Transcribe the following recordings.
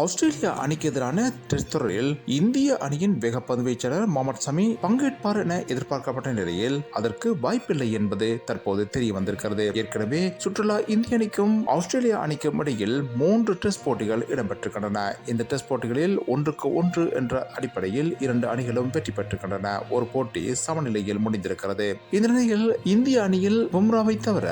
Australia அணிக்கு எதிரான test தொடரில் இந்திய அணியின் வேக வீச்சாளர் முகமது சமி பங்கேற்பார் என எதிர்பார்க்கப்பட்ட நிலையில் அதற்கு வாய்ப்பில்லை என்பது தற்போது தெரிய வந்திருக்கிறது ஏற்கனவே சுற்றுலா இந்திய அணிக்கும் ஆஸ்திரேலியா அணிக்கும் இடையில் மூன்று டெஸ்ட் போட்டிகள் இடம்பெற்றிருக்கின்றன. இந்த டெஸ்ட் போட்டிகளில் ஒன்றுக்கு ஒன்று என்ற அடிப்படையில் இரண்டு அணிகளும் வெற்றி பெற்றிருக்கின்றன. ஒரு போட்டி சமநிலையில் முடிந்திருக்கிறது. இந்த நிலையில் இந்திய அணியில் பும்ராவை தவிர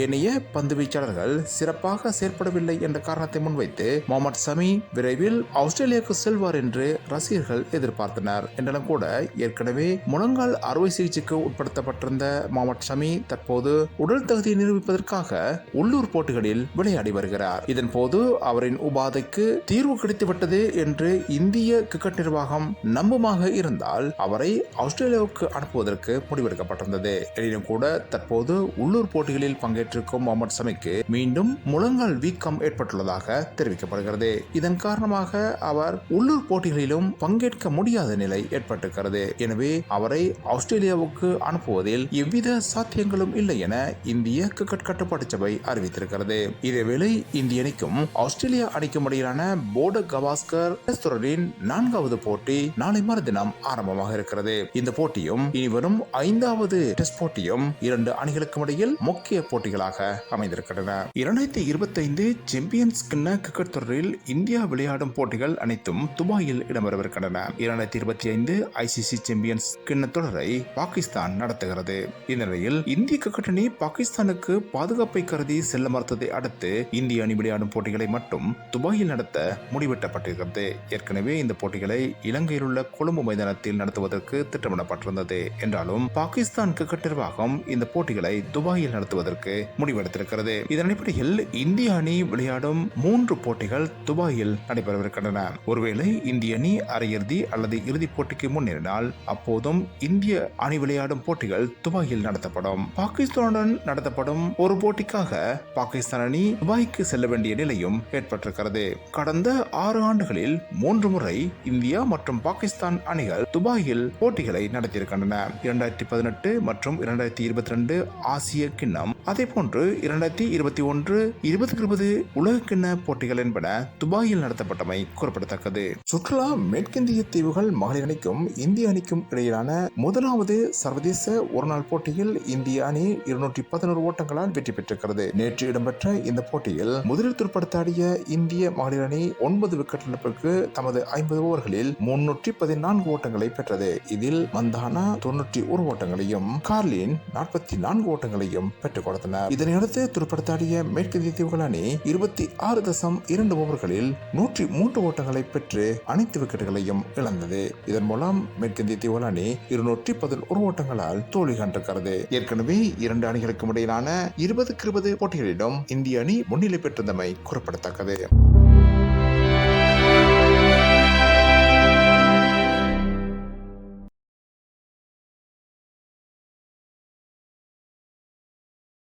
ஏனைய பந்து வீச்சாளர்கள் சிறப்பாக செயற்படவில்லை என்ற காரணத்தை முன்வைத்து முகமது சமி விரைவில் ஆஸ்திரேலியாவுக்கு செல்வார் என்று ரசிகர்கள் எதிர்பார்த்தனர். என்றாலும் கூட ஏற்கனவே முழங்கால் அறுவை சிகிச்சைக்கு உட்படுத்தப்பட்டிருந்த மாமட் ஷமி தற்போது உடல் தகுதியை நிரூபிப்பதற்காக உள்ளூர் போட்டிகளில் விளையாடி வருகிறார். இதன் போது அவரின் உபாதைக்கு தீர்வு கிடைத்துவிட்டது என்று இந்திய கிரிக்கெட் நிர்வாகம் நம்பமாக இருந்தால் அவரை ஆஸ்திரேலியாவுக்கு அனுப்புவதற்கு முடிவெடுக்கப்பட்டிருந்தது. எனினும் கூட தற்போது உள்ளூர் போட்டிகளில் பங்கேற்றிருக்கும் முகமது சமிக்கு மீண்டும் முழங்கால் வீக்கம் ஏற்பட்டுள்ளதாக தெரிவிக்கப்படுகிறது. இதன் இதன் காரணமாக அவர் உள்ளூர் போட்டிகளிலும் பங்கேற்க முடியாத நிலை ஏற்பட்டிருக்கிறது. எனவே அவரை ஆஸ்திரேலியாவுக்கு அனுப்புவதில் எவ்வித சாத்தியங்களும் இல்லை என இந்திய கிரிக்கெட் கட்டுப்பாட்டு சபை அறிவித்திருக்கிறது. இதேவேளை இந்திய அணிக்கும் ஆஸ்திரேலியா அணிக்கும் இடையிலான போர்டு கவாஸ்கர் டெஸ்ட் தொடரின் நான்காவது போட்டி நாளை மறுதினம் ஆரம்பமாக இருக்கிறது. இந்த போட்டியும் இனி வரும் ஐந்தாவது டெஸ்ட் போட்டியும் இரண்டு அணிகளுக்கும் இடையில் முக்கிய போட்டிகளாக அமைந்திருக்கின்றன. இரண்டாயிரத்தி இருபத்தி ஐந்து சாம்பியன்ஸ் கிண்ண கிரிக்கெட் தொடரில் இந்திய இந்தியா விளையாடும் போட்டிகள் அனைத்தும் துபாயில் இடம்பெறவிருக்கின்றன. இரண்டாயிரத்தி இருபத்தி ஐந்து ஐசிசி சாம்பியன்ஸ் கிண்ண தொடரை பாகிஸ்தான் நடத்துகிறது. இந்நிலையில் இந்திய கிரிக்கெட் அணி பாகிஸ்தானுக்கு பாதுகாப்பை கருதி செல்ல மறுத்ததை அடுத்து இந்திய அணி விளையாடும் போட்டிகளை மட்டும் துபாயில் நடத்த முடிவெட்டப்பட்டிருக்கிறது. ஏற்கனவே இந்த போட்டிகளை இலங்கையில் உள்ள கொழும்பு மைதானத்தில் நடத்துவதற்கு திட்டமிடப்பட்டிருந்தது. என்றாலும் பாகிஸ்தான் கிரிக்கெட் நிர்வாகம் இந்த போட்டிகளை துபாயில் நடத்துவதற்கு முடிவெடுத்திருக்கிறது. இதன் அடிப்படையில் இந்திய அணி விளையாடும் மூன்று போட்டிகள் துபாயில் நடைபெறவிருக்கின்றன. ஒருவேளை இந்திய அணி அரையிறுதி அல்லது இறுதிப் போட்டிக்கு முன்னேறினால் அப்போதும் இந்திய அணி விளையாடும் போட்டிகள் துபாயில் நடத்தப்படும். பாகிஸ்தானுடன் நடத்தப்படும் ஒரு போட்டிக்காக பாகிஸ்தான் அணி துபாய்க்கு செல்ல வேண்டிய நிலையும் ஏற்பட்டிருக்கிறது. கடந்த ஆறு ஆண்டுகளில் மூன்று முறை இந்தியா மற்றும் பாகிஸ்தான் அணிகள் துபாயில் போட்டிகளை நடத்தியிருக்கின்றன. இரண்டாயிரத்தி பதினெட்டு மற்றும் இரண்டாயிரத்தி இருபத்தி ரெண்டு ஆசிய கிண்ணம் அதே போன்று இரண்டாயிரத்தி இருபத்தி ஒன்று இருபத்தி இருபது உலக கிண்ண போட்டிகள் என்பன துபாயில் நடத்தப்பட்டமை குறிப்பிடத்தக்கது. சுற்றுலா மேற்கிந்திய தீவுகள் மகளிர் அணிக்கும் இந்திய அணிக்கும் இடையிலான முதலாவது சர்வதேச ஒருநாள் போட்டியில் இந்திய அணி இருநூற்றி பதினோரு ஓட்டங்களால் வெற்றி பெற்றிருக்கிறது. நேற்று இடம்பெற்ற இந்த போட்டியில் முதலில் துடுப்படுத்தாடிய இந்திய மகளிர் அணி ஒன்பது விக்கெட் இழப்பிற்கு தமது ஐம்பது ஓவர்களில் முன்னூற்றி பதினான்கு ஓட்டங்களை பெற்றது. இதில் மந்தானா தொன்னூற்றி ஒரு ஓட்டங்களையும் கார்லின் நாற்பத்தி நான்கு ஓட்டங்களையும் பெற்றுக் கொடுத்தனர். இதனையடுத்து துடுப்படுத்தாடிய மேற்கிந்திய தீவுகள் அணி இருபத்தி ஆறு தசம் இரண்டு ஓவர்களில் நூற்றி மூன்று ஓட்டங்களை பெற்று அனைத்து விக்கெட்டுகளையும் இழந்தது. இதன் மூலம் மேற்கிந்திய தீவு அணி இருநூற்றி பதினோரு ஓட்டங்களால் தோல்வி கண்டிருக்கிறது. ஏற்கனவே இரண்டு அணிகளுக்கும் இடையிலான இருபதுக்கு இருபது போட்டிகளிலும் இந்திய அணி முன்னிலை பெற்றிருந்தமை குறிப்பிடத்தக்கது.